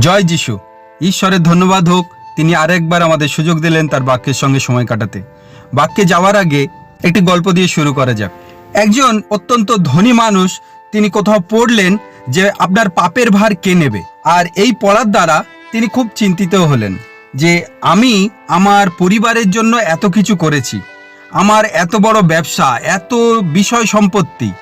জয় যিশু। ঈশ্বরের ধন্যবাদ হোক, তিনি আরেকবার আমাদের সুযোগ দিলেন তার বাক্যের সঙ্গে সময় কাটাতে। বাক্যে যাওয়ার আগে একটি গল্প দিয়ে শুরু করা যাক। একজন অত্যন্ত ধনী মানুষ, তিনি কোথাও পড়লেন যে আপনার পাপের ভার কে নেবে? আর এই পড়ার দ্বারা তিনি খুব চিন্তিত হলেন যে আমি আমার পরিবারের জন্য এত কিছু করেছি। আমার এত বড় ব্যবসা, এত বিষয় সম্পত্তি।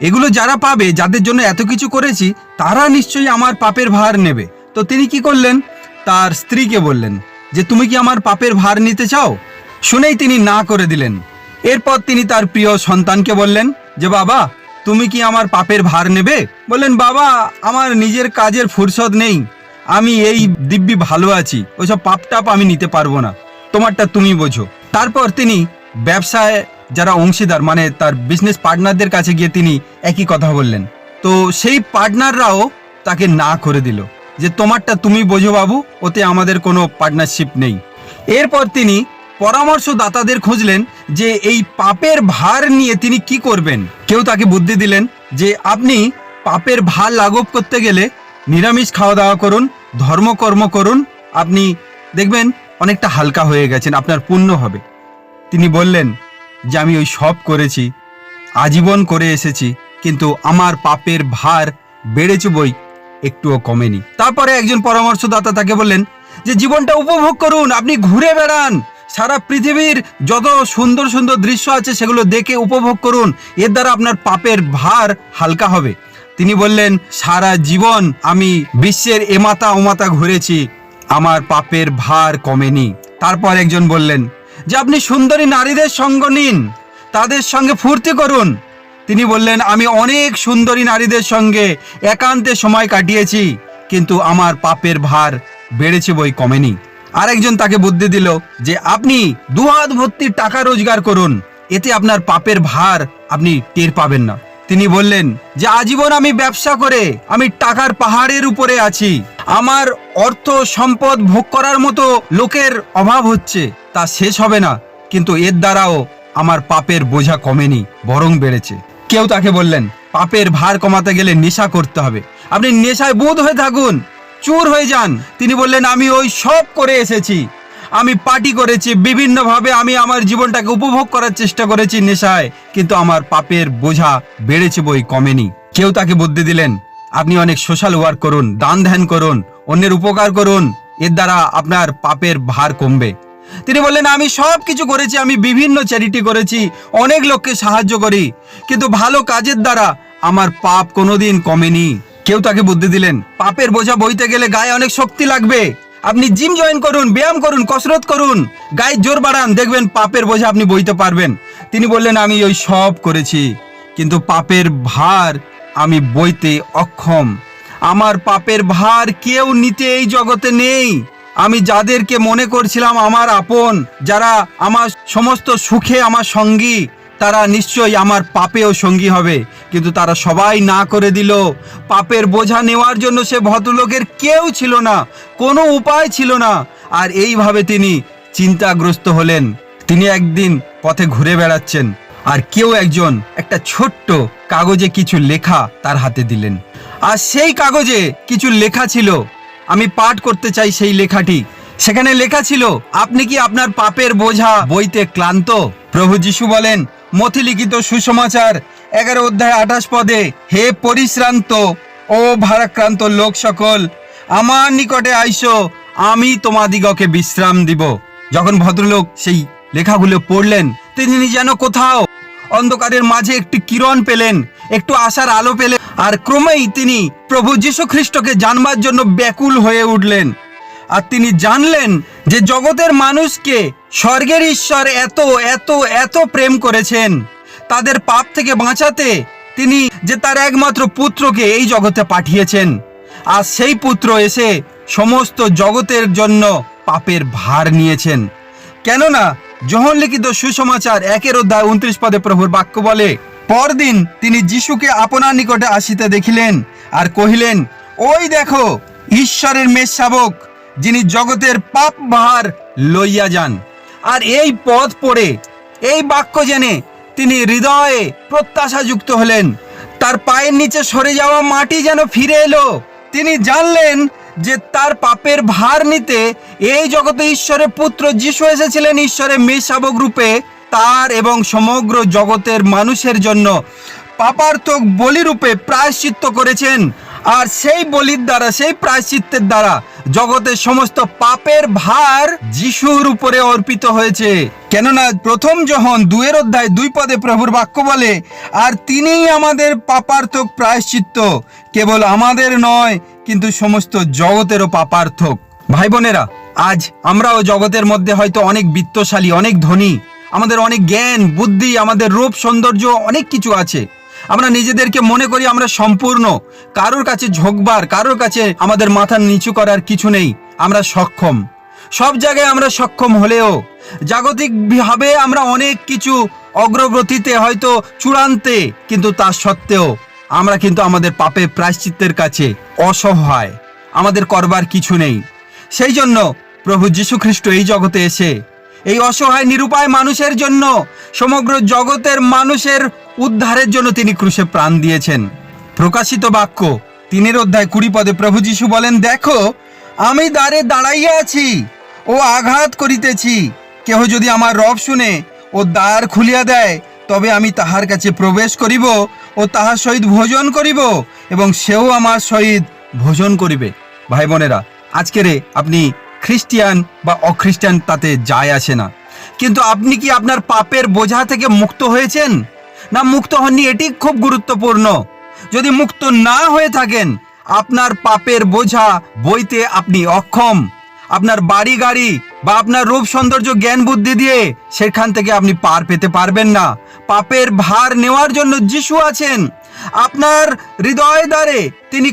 এগুলো যারা পাবে, যাদের জন্য এত কিছু করেছি, তারা নিশ্চয়ই আমার পাপের ভার নেবে। তো তিনি কি করলেন? তার স্ত্রীকে বললেন, যে তুমি কি আমার পাপের ভার নিতে চাও? শুনেই তিনি না করে দিলেন। এরপর তিনি তার প্রিয় সন্তানকে বললেন, যে বাবা, তুমি কি আমার পাপের ভার নেবে? বললেন, বাবা, আমার নিজের কাজের ফুরসত নেই। আমি এই দিব্যি ভালো আছি। ওইসব পাপ টাপ আমি নিতে পারব না। তোমারটা তুমি বোঝো। তারপর তিনি ব্যবসায় যারা অংশীদার মানে তার বিজনেস পার্টনারদের কাছে গিয়ে তিনি একই কথা বললেন। তো সেই পার্টনাররাও তাকে না করে দিল। যে তোমারটা তুমি বোঝো বাবু, ওতে আমাদের কোনো পার্টনারশিপ নেই। এরপর তিনি পরামর্শদাতাদের খুঁজলেন যে এই পাপের ভার নিয়ে তিনি কি করবেন। কেউ তাকে বুদ্ধি দিলেন যে আপনি পাপের ভার লাঘব করতে গেলে নিরামিষ খাওয়া দাওয়া করুন, ধর্মকর্ম করুন, আপনি দেখবেন অনেকটা হালকা হয়ে গেছেন, আপনার পুণ্য হবে। তিনি বললেন যে আমি ওই সব করেছি, আজীবন করে এসেছি, কিন্তু আমার পাপের ভার বেড়েছে বই একটুও কমেনি। তারপরে একজন পরামর্শদাতা তাকে বললেন যে, জীবনটা উপভোগ করুন, আপনি ঘুরে বেড়ান। সারা পৃথিবীর যত সুন্দর সুন্দর দৃশ্য আছে, সেগুলো দেখে উপভোগ করুন। এর দ্বারা আপনার পাপের ভার হালকা হবে। তিনি বললেন, সারা জীবন আমি বিশ্বের এমাতা ওমাতা ঘুরেছি, আমার পাপের ভার কমেনি। তারপর একজন বললেন, যে, আপনি সুন্দরী নারীদের সঙ্গ নিন, তাদের সঙ্গে ফুর্তি করুন তিনি বললেন, আমি অনেক সুন্দরী নারীদের সঙ্গে একান্তে সময় কাটিয়েছি, কিন্তু আমার পাপের ভার বেড়েছে বই কমেনি। আরেকজন তাকে বুদ্ধি দিল যে, আপনি দুহাত ভর্তি টাকা রোজগার করুন, এতে আপনার পাপের ভার আপনি টের পাবেন না। তিনি বললেন যে, আজীবন আমি ব্যবসা করে আমি টাকার পাহাড়ের উপরে আছি। আমার অর্থ সম্পদ ভোগ করার মতো লোকের অভাব হচ্ছে, তা শেষ হবে না, কিন্তু এর দ্বারাও আমার পাপের বোঝা কমেনি, বরং বেড়েছে। কেউ তাকে বললেন, পাপের ভার কমাতে গেলে নেশা করতে হবে। আপনি নেশায় বোধ হয়ে থাকুন, চোর হয়ে যান। তিনি বললেন, আমি ওই সব করে এসেছি। আমি পার্টি করেছি, বিভিন্নভাবে আমি আমার জীবনটাকে উপভোগ করার চেষ্টা করেছি নেশায়, কিন্তু আমার পাপের বোঝা বেড়েছে বই কমেনি। কেউ তাকে বুদ্ধি দিলেন, আপনি অনেক সোশ্যাল ওয়ার্ক করুন, দান ধ্যান করুন, অন্যের উপকার করুন। এর দ্বারা আপনার পাপের ভার কমবে। তিনি বললেন, আমি সব কিছু করেছি, আমি বিভিন্ন চ্যারিটি করেছি, অনেক লোককে সাহায্য করি, কিন্তু ভালো কাজের দ্বারা আমার পাপ কোনোদিন কমেনি। কেউ তাকে বুদ্ধি দিলেন, পাপের বোঝা বইতে গেলে গায়ে অনেক শক্তি লাগবে। আপনি জিম জয়েন করুন, ব্যায়াম করুন, কসরত করুন, গায়ে জোর বাড়ান, দেখবেন পাপের বোঝা আপনি বইতে পারবেন। তিনি বললেন, আমি ওই সব করেছি, কিন্তু পাপের ভার আমি বইতে অক্ষম। আমার পাপের ভার কেউ নিতে এই জগতে নেই। আমি যাদেরকে মনে করছিলাম আমার আপন, যারা আমার সমস্ত সুখে আমার সঙ্গী, তারা নিশ্চয়ই আমার পাপেও সঙ্গী হবে। কিন্তু তারা সবাই না করে দিল। পাপের বোঝা নেওয়ার জন্য সে ভদ্রলোকের কেউ ছিল না, কোনো উপায় ছিল না। আর এইভাবে তিনি চিন্তাগ্রস্ত হলেন। তিনি একদিন পথে ঘুরে বেড়াচ্ছেন, আর কেউ একজন একটা ছোট্ট কাগজে কিছু লেখা তার হাতে দিলেন। আর সেই কাগজে কিছু লেখা ছিল আমি পাঠ করতে চাই সেই লেখাটি। সেখানে লেখা ছিল, আপনি কি আপনার পাপের বোঝা বইতে ক্লান্ত? প্রভু যিশু বলেন মথি লিখিত সুসমাচার, এগারো অধ্যায় আঠাশ পদে, হে পরিশ্রান্ত ও ভারাক্রান্ত লোক সকল, আমার নিকটে আইসো, আমি তোমাদিগকে বিশ্রাম দিব। যখন ভদ্রলোক সেই লেখাগুলো পড়লেন, তিনি যেন কোথাও অন্ধকারের মাঝে একটি কিরণ পেলেন, একটু আশার আলো পেলেন। আর ক্রমেই তিনি প্রভু যীশু খ্রিস্টকে জানবার জন্য ব্যাকুল হয়ে উঠলেন। আর তিনি জানলেন যে জগতের মানুষকে স্বর্গের ঈশ্বর এত এত এত প্রেম করেছেন। তাদের পাপ থেকে বাঁচাতে তিনি যে তার একমাত্র পুত্রকে এই জগতে পাঠিয়েছেন। আর সেই পুত্র এসে সমস্ত জগতের জন্য পাপের ভার নিয়েছেন। কেননা, যখন লিখিত সুসমাচার একের অধ্যায় উনত্রিশ পদে প্রভুর বাক্য বলে পরদিন তিনি যিশুকে আপনার নিকটে আসিতে দেখিলেন আর কহিলেন, ওই দেখো, ঈশ্বরের মেষ শাবক, যিনি জগতের পাপ ভার লইয়া যান। আর এই পথ পড়ে, এই বাক্য জেনে তিনি হৃদয়ে প্রত্যাশা যুক্ত হলেন। তার পায়ের নিচে সরে যাওয়া মাটি যেন ফিরে এলো। তিনি জানলেন যে তার পাপের ভার নিতে এই জগতে ঈশ্বরের পুত্র যিশু এসেছিলেন ঈশ্বরের মেষাবক রূপে। তার এবং সমগ্র জগতের মানুষের জন্য পাপার্থক বলিরূপে প্রায়শ্চিত্ত করেছেন। আর সেই বলির দ্বারা, সেই প্রায়শ্চিত্তের দ্বারা জগতের সমস্ত পাপের ভার যিশুর উপরে অর্পিত হয়েছে। কেননা প্রথম যখন দুয়ের অধ্যায় দুই পদে প্রভুর বাক্য বলে, আর তিনিই আমাদের পাপার্থক প্রায়শ্চিত্ত, কেবল আমাদের নয়, কিন্তু সমস্ত জগতেরও পাপার্থক। ভাই বোনেরা, আজ আমরাও জগতের মধ্যে হয়তো অনেক বিত্তশালী, অনেক ধনী আমাদের অনেক জ্ঞান, বুদ্ধি, আমাদের রূপ, সৌন্দর্য অনেক কিছু আছে। আমরা নিজেদেরকে মনে করি আমরা সম্পূর্ণ। কারোর কাছে ঝোঁকবার, কারোর কাছে আমাদের মাথা নিচু করার কিছু নেই। আমরা সক্ষম। সব জায়গায় আমরা সক্ষম হলেও জাগতিক ভাবে আমরা অনেক কিছু অগ্রগতিতে হয়তো চূড়ান্তে, কিন্তু তা সত্ত্বেও আমরা কিন্তু আমাদের পাপের প্রায়শ্চিত্তের কাছে অসহায়। আমাদের করবার কিছু নেই। সেই জন্য প্রভু যীশু খ্রিস্ট এই জগতে এসে এই অসহায় নিরুপায় মানুষের জন্য, সমগ্র জগতের মানুষের উদ্ধারের জন্য তিনি ক্রুশে প্রাণ দিয়েছেন। প্রকাশিত বাক্য, তিনের অধ্যায় কুড়ি পদে প্রভু যীশু বলেন, দেখো, আমি দ্বারে দাঁড়াইয়া আছি ও আঘাত করিতেছি। কেহ যদি আমার রব শুনে ও দ্বার খুলিয়া দেয়, তবে আমি তাহার কাছে প্রবেশ করিব ও তাহার সহিত ভোজন করিব এবং সেও আমার সহিত ভোজন করিবে। ভাই বোনেরা, আজকেরে আপনি খ্রিস্টিয়ান বা অখ্রিস্টান তাতে যায় আসে না। কিন্তু আপনি কি আপনার পাপের বোঝা থেকে মুক্ত হয়েছেন? না মুক্ত হননি এটি খুব গুরুত্বপূর্ণ। যদি মুক্ত না হয়ে থাকেন, আপনার পাপের বোঝা বইতে আপনি অক্ষম। আপনার বাড়ি গাড়ি বা আপনার রূপ সৌন্দর্য জ্ঞান বুদ্ধি দিয়ে সেখান থেকে আপনি পার পেতে পারবেন না। পাপের ভার নেওয়ার জন্য যিশু আছেন। আপনার হৃদয় দ্বারে তিনি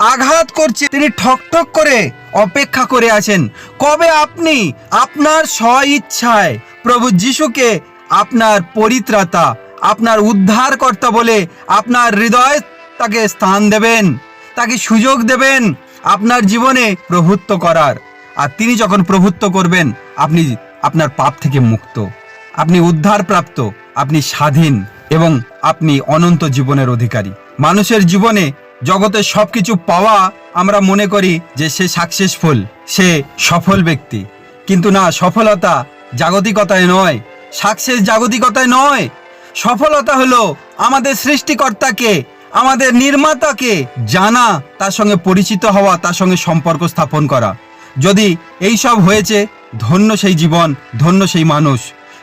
আঘাত করছে। তিনি ঠক ঠক করে অপেক্ষা করে আছেন। কবে আপনি আপনার স্ব ইচ্ছায় প্রভু যিশুকে আপনার পরিত্রাতা, আপনার উদ্ধারকর্তা বলে আপনার হৃদয় তাকে স্থান দেবেন, তাকে সুযোগ দেবেন আপনার জীবনে প্রভুত্ব করার। আর তিনি যখন প্রভুত্ব করবেন, আপনি আপনার পাপ থেকে মুক্ত। আপনি উদ্ধার প্রাপ্ত আপনি স্বাধীন এবং আপনি অনন্ত জীবনের অধিকারী। মানুষের জীবনে জগতের সবকিছু পাওয়া আমরা মনে করি যে সে সাকসেসফুল, সে সফল ব্যক্তি। কিন্তু না, সফলতা জাগতিকতায় নয়। সাকসেস জাগতিকতায় নয়। সফলতা হলো আমাদের সৃষ্টিকর্তাকে, আমাদের নির্মাতাকে জানা, তার সঙ্গে পরিচিত হওয়া, তার সঙ্গে সম্পর্ক স্থাপন করা। যদি এই সব হয়েছে, ধন্য সেই জীবন, ধন্য সেই মানুষ।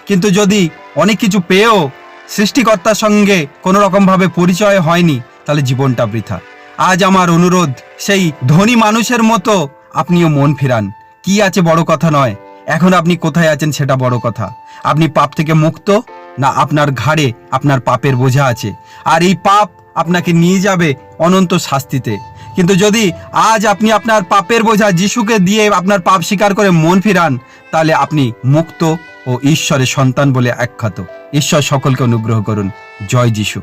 কিন্তু যদি অনেক কিছু পেয়েও সৃষ্টিকর্তার সঙ্গে কোনো রকমভাবে পরিচয় হয়নি তাহলে জীবনটা বৃথা। আজ আমার অনুরোধ, সেই ধনী মানুষের মতো আপনিও মন ফিরান। কি আছে বড় কথা নয়, এখন আপনি কোথায় আছেন সেটা বড় কথা। আপনি পাপ থেকে মুক্ত, না আপনার ঘাড়ে আপনার পাপের বোঝা আছে। আর এই পাপ আপনাকে নিয়ে যাবে অনন্ত শাস্তিতে। কিন্তু যদি আজ আপনি আপনার পাপের বোঝা যিশুকে দিয়ে আপনার পাপ স্বীকার করে মন ফিরান, তাহলে আপনি মুক্ত ও ঈশ্বরের সন্তান বলে আখ্যাত। ঈশ্বর সকলকে অনুগ্রহ করুন। জয় যিশু।